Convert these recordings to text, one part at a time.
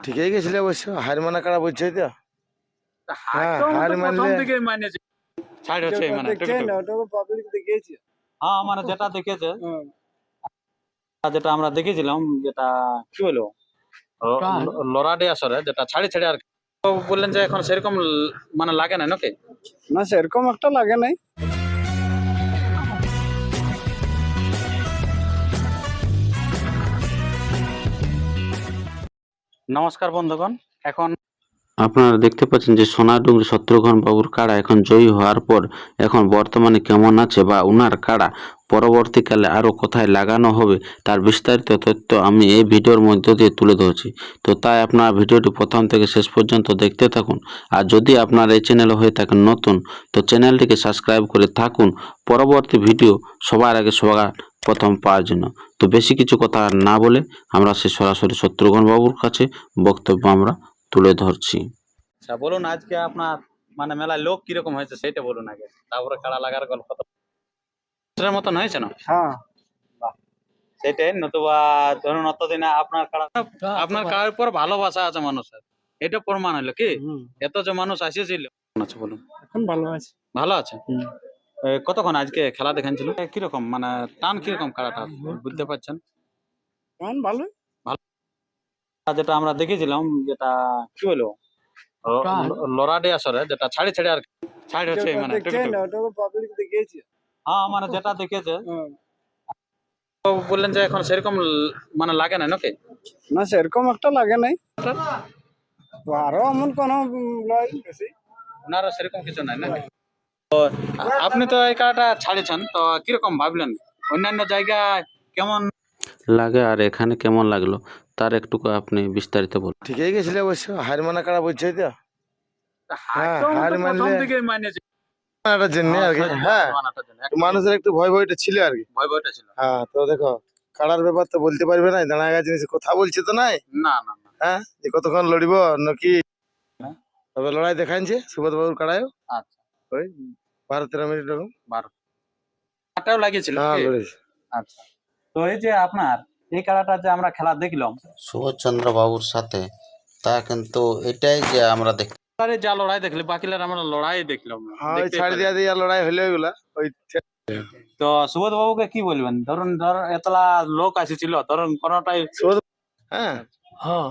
ঠিকই গেছিলে অবশ্য হার মানা কাড়া বলছে তো হ্যাঁ, হার হার মানলে- ছাড় হচ্ছে মানে হ্যাঁ মানে যেটা দেখেছে যেটা আমরা দেখেছিলাম যেটা কি বলব লড়াডে আসরে যেটা ছাড়ি ছাড়ি আর কি। বললেন যে এখন সেরকম মানে লাগে না নাকি? না সেরকম একটা লাগে নাই। নমস্কার বন্ধুগণ, এখন আপনারা দেখতে পাচ্ছেন যে সোনাডুঙ্গরি শত্রুঘ্ন বাবুর কাড়া এখন জয়ী হওয়ার পর এখন বর্তমানে কেমন আছে বা উনার কাড়া পরবর্তীকালে আরও কোথায় লাগানো হবে তার বিস্তারিত তথ্য আমি এই ভিডিওর মধ্য দিয়ে তুলে ধরছি। তো তাই আপনারা ভিডিওটি প্রথম থেকে শেষ পর্যন্ত দেখতে থাকুন। আর যদি আপনার এই চ্যানেলে হয়ে থাকেন নতুন, তো চ্যানেলটিকে সাবস্ক্রাইব করে থাকুন। পরবর্তী ভিডিও সবার আগে সবার প্রথম পাওয়ার জন্য। তো বেশি কিছু কথা আর না বলে আমরা সে সরাসরি শত্রুঘ্ন বাবুর কাছে বক্তব্য আমরা তুলে ধরছি। আচ্ছা বলুন আজকে আপনার মানে মেলায় লোক কীরকম হয়েছে সেটা বলুন আগে। তারপরে কাড়া লাগার গল্প মতন হয়েছে না? হ্যাঁ। সেটাই নতুবা ধরুন অতদিনে আপনার কাড়া আপনার কাড়ার উপর ভালোবাসা আছে মানুষের? এটা প্রমাণ হলো কি? হুম, এত যে মানুষ আসিয়েছিল আচ্ছা বলুন এখন ভালো আছে। ভালো আছে? কতক্ষণ আজকে খেলা দেখাচ্ছিল এ, কীরকম মানে টান কীরকম খেলাটা? বুঝতে পারছেন? এখন ভালো। আর যেটা আমরা দেখেছিলাম যেটা কি বলব লড়াডে আসরে যেটা ছাড়ি ছাড়ি আর। ছাড়ি হচ্ছে মানে হ্যাঁ মানে যেটা দেখেছে হ্যাঁ। বললেন যে এখন সেরকম মানে লাগে না নাকি? না সেরকম একটা লাগে নাই। আরও এমন কোন নয় বেশি। ওনারও সেরকম কিছু নাই নাকি? তো আপনি তো এই কাটা ছাড়েছেন তো কীরকম ভাবলেন? অন্যান্য জায়গায় কেমন? লাগে আর এখানে কেমন লাগল? তার একটু আপনি বিস্তারিত বলুন। ঠিকই গেছিলে অবশ্য হার মানা কাড়া বলছে তো হ্যাঁ, হার মানলে- মানাটার জন্য আর কি। হ্যাঁ একটু মানুষের একটু ভয় ভয়টা ছিল আর কি। ভয় ভয়টা ছিল। হ্যাঁ তো দেখো কাড়ার ব্যাপার তো বলতে পারবে না দাঁড়া গা জিনিস কথা বলছে তো নাই। না না না। হ্যাঁ যে কতক্ষণ লড়িব নাকি হ্যাঁ। তবে লড়াই দেখাইছে সুবোধ বাবুর কাড়ায় আচ্ছা। ওই বারো তেরো মিনিট এরকম বারো আটাও লাগিয়েছিল হ্যাঁ কি? আচ্ছা। তো এই যে আপনার এই খেলাটা যে আমরা খেলা দেখলাম সুভাষচন্দ্র বাবুর সাথে তা কিন্তু এটাই যে আমরা দেখ আরে যা লড়াই দেখলি বাকিলার আমরা লড়াই দেখলাম। না। হ্যাঁ ওই দেখতেই ছাড় দিয়া দিয়া লড়াই হলে ওইগুলা ওই তো সুবোধ বাবুকে কি বলবেন? ধরুন ধর এতলা লোক আসেছিল ধরুন কোনটাই হ্যাঁ। হ্যাঁ।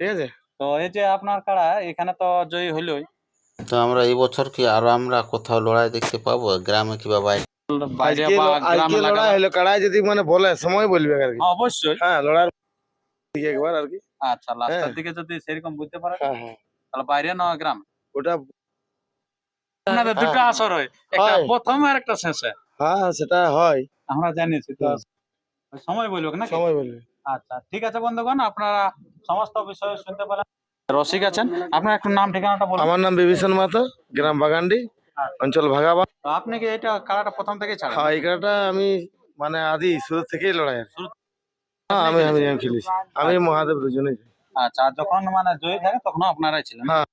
ঠিক আছে। তো এই যে আপনার কারা এখানে তো জয়ী হইলই। তো আমরা এই বছর কি আরও আমরা কোথাও লড়াই দেখতে পাবো? গ্রামে কিংবা বাইরে? বাইরে বা আজকে গ্রামে লাগা লড়াই হলো। কাড়াই যদি মানে বলে সময় বলবে আর কি। অবশ্যই। হ্যাঁ লড়াই দিকে একবার আর কি। আচ্ছা লাস্টের হ্যাঁ। দিকে যদি সেরকম বুঝতে পারে হ্যাঁ হ্যাঁ। তাহলে বাইরে না গ্রাম? ওটা আপনাদের দুটো হ্যাঁ। আসর হয়। একটা হয়। প্রথম আর একটা শেষে। হ্যাঁ সেটা হয়। আমরা জানিছি তো। সময় বলব না সময় বলবে আচ্ছা ঠিক আছে বন্ধুগণ আপনারা সমস্ত বিষয় শুনতে পেলেন রসিক আছেন? আপনার একটু নাম ঠিকানাটা বলুন। আমার নাম বিভীষণ মাতো গ্রাম বাগান্ডি অঞ্চল ভাগাবা। তো আপনি কি এটা খেলাটা প্রথম থেকে ছাড়া হ্যাঁ এই খেলাটা আমি মানে আদি শুরু থেকেই লড়াই শুরু- হ্যাঁ আমি আমি আমি খেলেছি। আমি মহাদেব দুজনেই। আচ্ছা আর যখন মানে জয়ী থাকে তখন আপনারাই ছিলেন? হ্যাঁ।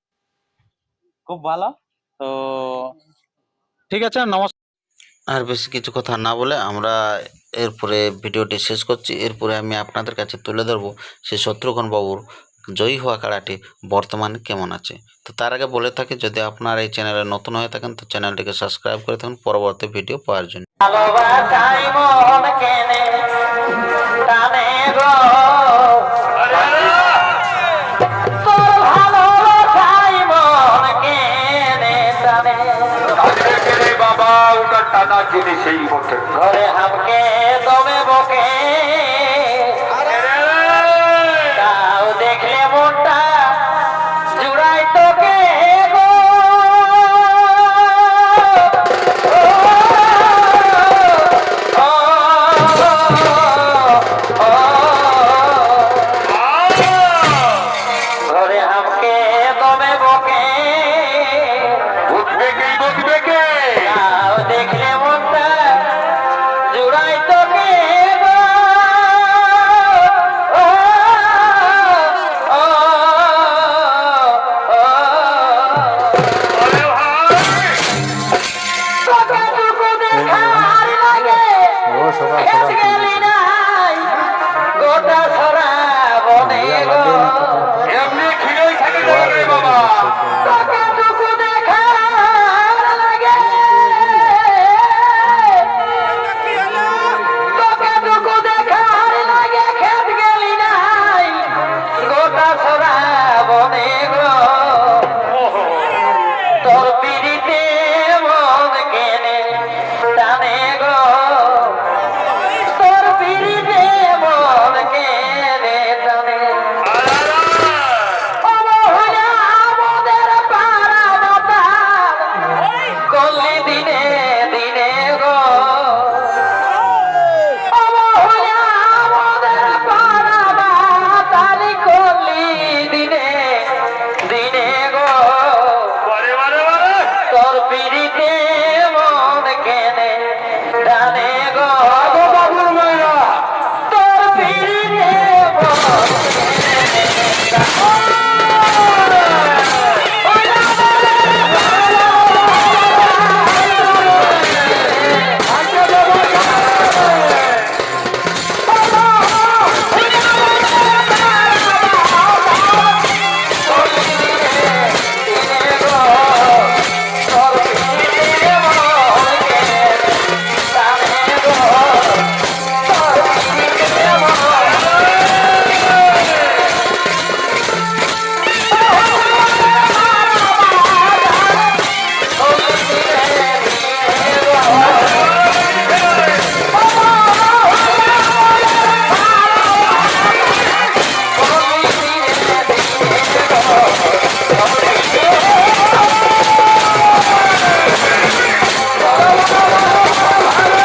খুব ভালো। তো ঠিক আছে নমস্কার আর বেশি কিছু কথা না বলে আমরা এরপরে ভিডিওটি শেষ করছি। এরপরে আমি আপনাদের কাছে তুলে ধরবো সেই শত্রুঘ্ন বাবুর জয়ী হওয়া কাড়াটি বর্তমানে কেমন আছে? তো তার আগে বলে থাকি যদি আপনার এই চ্যানেলে নতুন হয়ে থাকেন তো চ্যানেলটিকে সাবস্ক্রাইব করে থাকুন। পরবর্তী ভিডিও পাওয়ার জন্য। মন মন বাবা ওটা টানা বটে ঘরে হামকে দমে বকে।